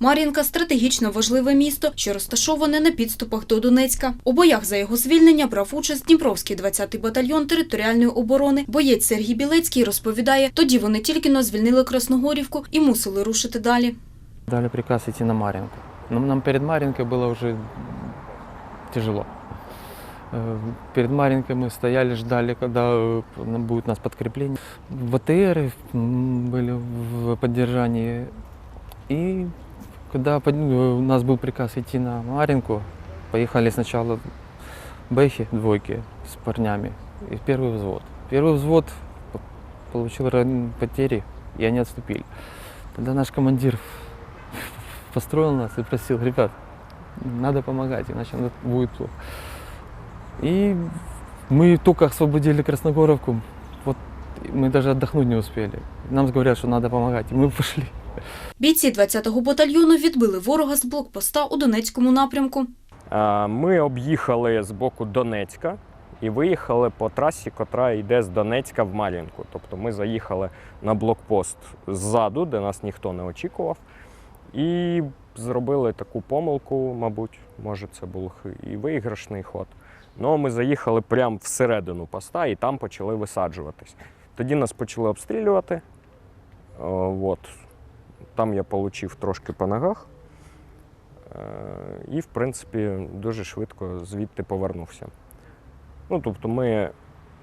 Мар'їнка стратегічно важливе місто, що розташоване на підступах до Донецька. У боях за його звільнення брав участь Дніпровський 20-й батальйон територіальної оборони. Боєць Сергій Білецький розповідає, тоді вони тільки но звільнили Красногорівку і мусили рушити далі. Дали приказ идти на Маринку. Но нам перед Маринкой было уже тяжело. Э, Перед Маринкой мы стояли, ждали, когда э, нам будет нас подкрепление. ВТР м, были в поддержании. И когда э, у нас был приказ идти на Маринку, поехали сначала Бэхи, двойки с парнями, и первый взвод. Первый взвод получил потери, и они отступили. Тогда наш командир построил нас и просил, ребят, надо помогать, иначе будет плохо. И мы только освободили Красногоровку, вот мы даже отдохнуть не успели. Нам говорят, что надо помогать, и мы пошли. Бійці 20-го батальйону відбили ворога з блокпоста у Донецькому напрямку. Ми об'їхали з боку Донецька і виїхали по трасі, котра йде з Донецька в Мар'їнку. Тобто ми заїхали на блокпост ззаду, де нас ніхто не очікував, і зробили таку помилку, мабуть, може це був і виграшний ход. Ну, ми заїхали прямо всередину поста і там почали висаджуватись. Тоді нас почали обстрілювати. От. Там я отримав трошки по ногах. Е, І, в принципі, дуже швидко звідти повернувся. Ну, тобто ми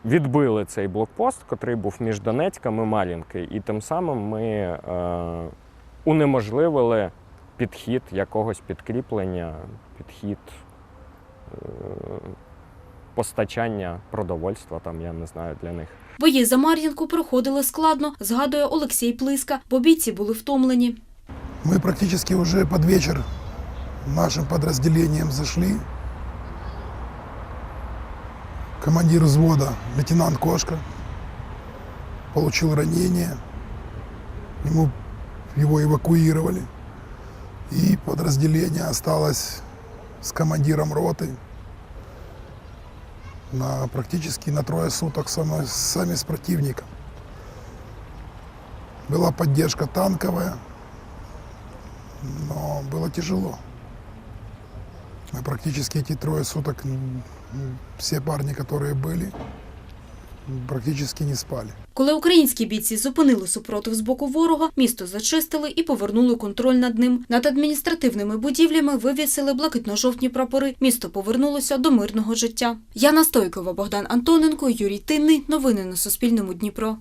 відбили цей блокпост, який був між Донецьком і Мар'їнки, і тим самим ми е, унеможливили підхід якогось підкріплення, підхід е, постачання продовольства, там, я не знаю, для них. Бої за Мар'їнку проходили складно, згадує Олексій Плиска, бо бійці були втомлені. Мы практически уже под вечер нашим подразделением зашли. Командир взвода, лейтенант Кошка, получил ранение. Ему, его эвакуировали. И подразделение осталось с командиром роты на практически на трое суток сами, сами с противником. Была поддержка танковая, но было тяжело. Мы практически эти трое суток, м, м, все парни, которые были, м, практически не спали. Коли українські бійці зупинили супротив з боку ворога, місто зачистили і повернули контроль над ним. Над адміністративними будівлями вивісили блакитно-жовтні прапори. Місто повернулося до мирного життя. Яна Стойкова, Богдан Антоненко, Юрій Тинний. Новини на Суспільному Дніпро.